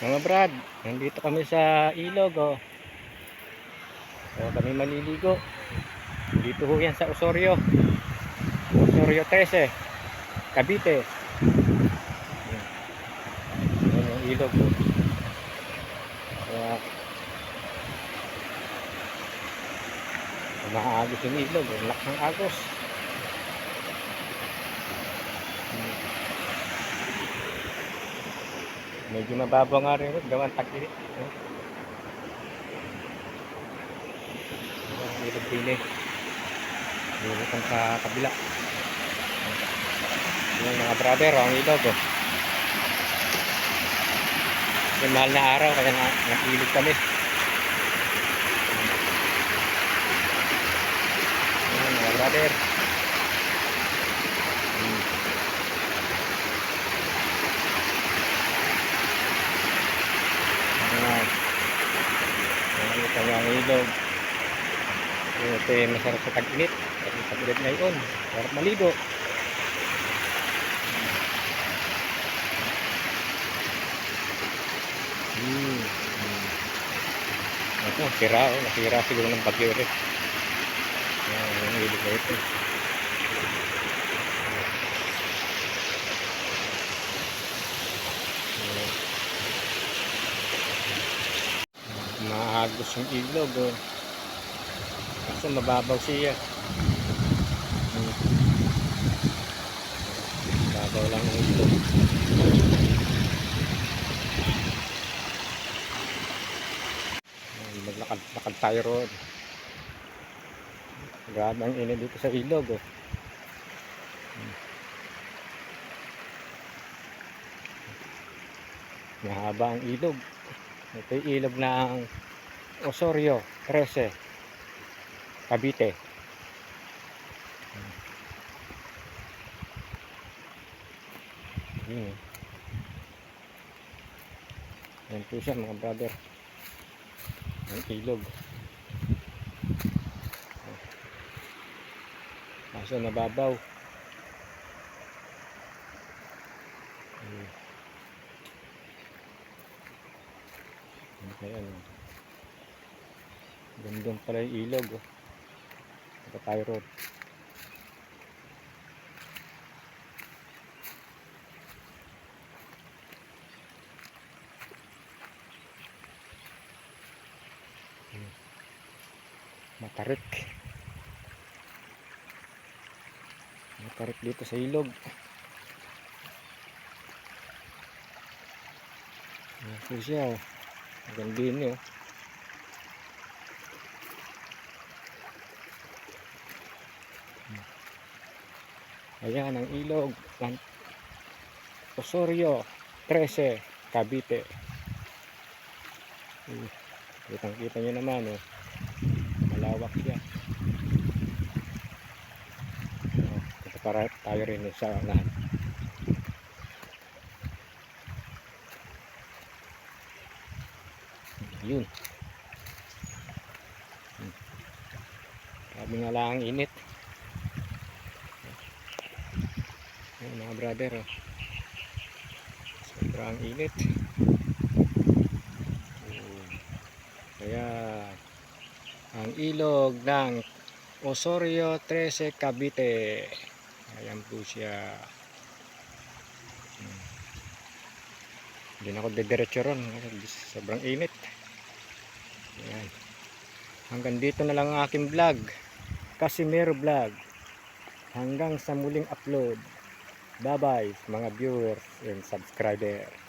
Mga brad, nandito kami sa ilog oh. So kami maliligo. Dito ho yan sa Osorio. Osorio 13. Cavite. Yan. Yung ilog oh. Kaya Umaagos yung ilog, ang lakas ng agos. Medyo mababaw nga rin, gawan. Ang ilog din eh. Ilog sa kabila. Yung mga brother, ang ilog oh. Yung mahal na araw, kaya na, nag-ilog kami. Ayan, mga brother. Hmm. Ayan. Yung ilog. Ito yung masarap sa tag-init. Kasi tag-init ngayon. Sarap maligo. Hmm. Ito, sira oh. Nasira siguro ng bagyo rin. Ayan, yung ilog na ito. Ayan. Maagos yung ilog oh. Kasi mababaw siya. Hmm. Lang yung ilog. Maglakad-lakad tayo roon. Grabe ang init dito sa ilog oh. Mahaba ang ilog. Ito yung ilog ng Osorio 13 Cavite. Hmm. Yun. oh. Yan po siya mga brother. Ang ilog. Kaso nababaw. Hmm. Kaya ano? Gandun pala yung ilog. Oh. Tayo road. Hmm. Matarik. Matarik dito sa ilog. Ayan po siya. Oh. Ang ganda yun eh. Ayan ang ilog ng Osorio 13 Cavite. Kitang kita nyo naman oh. Malawak siya. Oh, para tayo rin sa unahan. Yun. Sabi nga lang ang init. Ayan, mga brother oh. Sobrang init. Kaya ang ilog ng Osorio 13 Cavite. Ayan po siya. Hmm. Hindi na ako dediretso ron. Sobrang init. Ayan. Hanggang dito na lang ang aking vlog. Casimiro Vlog. Hanggang sa muling upload. Bye-bye mga viewers and subscribers.